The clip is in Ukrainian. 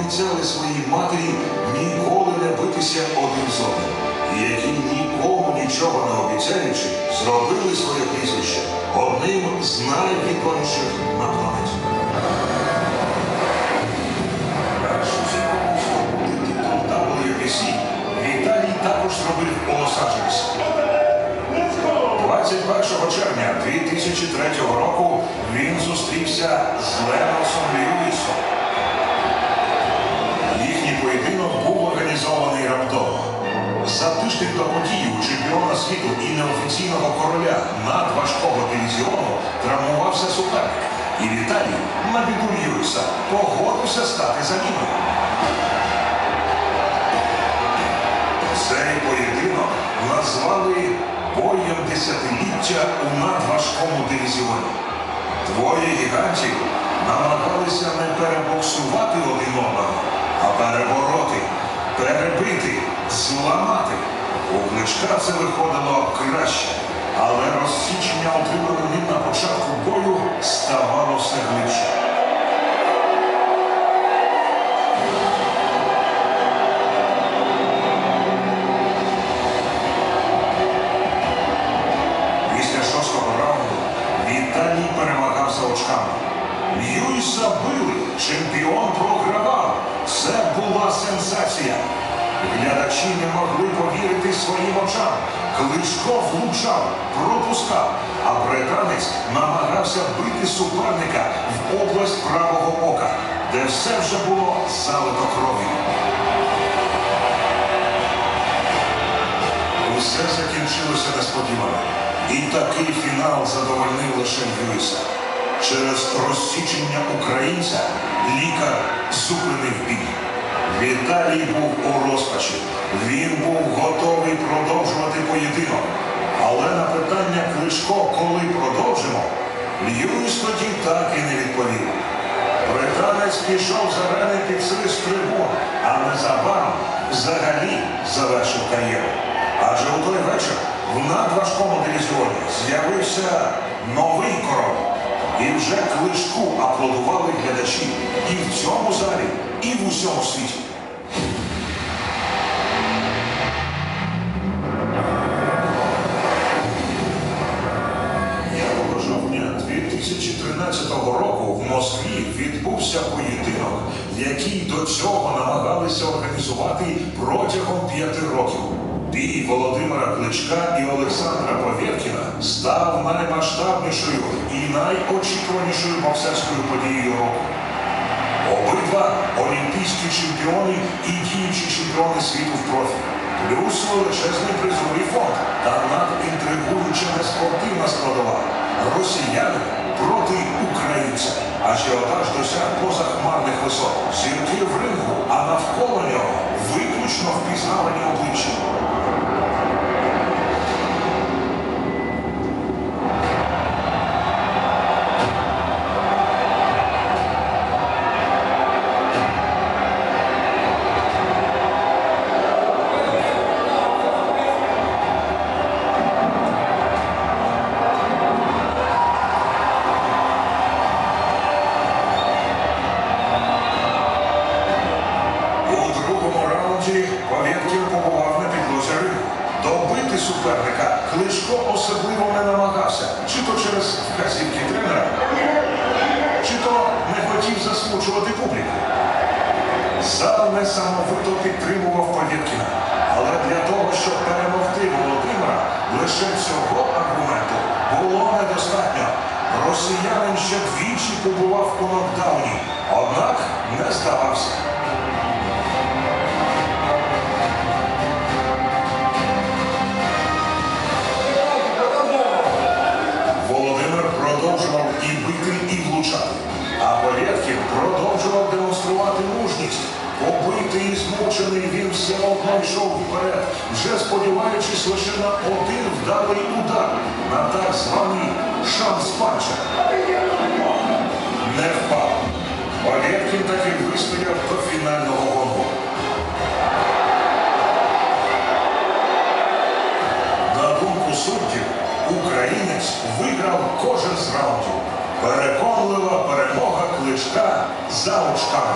пообіцяли своїй матері ніколи не битися один з одним, і які нікому нічого не обіцяючи, зробили своє прізвище одним з найвідоміших на планеті. Світу і неофіційного короля надважкого дивізіону травмувався суперник. І Віталій, на біду погодився стати заміною. Цей поєдинок назвали боєм десятиліття у надважкому дивізіоні. Двоє гігантів намагалися не перебоксувати один одного, а перебороти, перебити, зламати. У Кличка це виходило краще, але розсічення, отримане ним на початку бою, ставало все глибше. Льюіса били, чемпіон програвав. Це була сенсація. Глядачі не могли повірити своїм очам. Кличко влучав, пропускав, а британець намагався бити суперника в область правого ока, де все вже було залито кров'ю. Усе закінчилося несподівано. І такий фінал задовольнив лише Льюіса. Через розсічення українця лікар зупинив бій. Віталій був у розпачі. Він був готовий продовжувати поєдинок. Але на питання Кличко, коли продовжимо, Льюіс тоді так і не відповів. Британець пішов з арени під свист трибун, а незабаром взагалі завершив кар'єру. Адже у той вечір в надважкому дивізіоні з'явився новий король. І вже кличку аплодували глядачі і в цьому залі, усьому світі. П'ятого жовтня 2013 року в Москві відбувся поєдинок, який до цього намагалися організувати протягом п'яти років. Бій Володимира Кличка і Олександра Повєткіна став наймасштабнішою і найочікуванішою боксерською подією року. Обидва олімпійські чемпіони і діючі чемпіони світу в профі. Плюс величезний призовий фонд та надінтригуюча неспортивна складова. Росіяни проти українця. Ажіотаж досяг позахмарних висот. Зірки в рингу, а навколо нього Кличко особливо не намагався, чи то через вказівки тренера, чи то не хотів засмучувати публіку. Зал несамовито підтримував Повєткіна. Але для того, щоб перемогти Володимира, лише цього аргументу було недостатньо. Росіянин ще двічі побував у нокдауні, однак не здавався. Побитий і змучений він все одно йшов вперед, вже сподіваючись лише на один вдалий удар на так званий шанс панча. Не впав. Повєткін таки вистояв до фінального гонку. На думку суддів, українець виграв кожен з раундів. Переконлива перемога кличка за очками.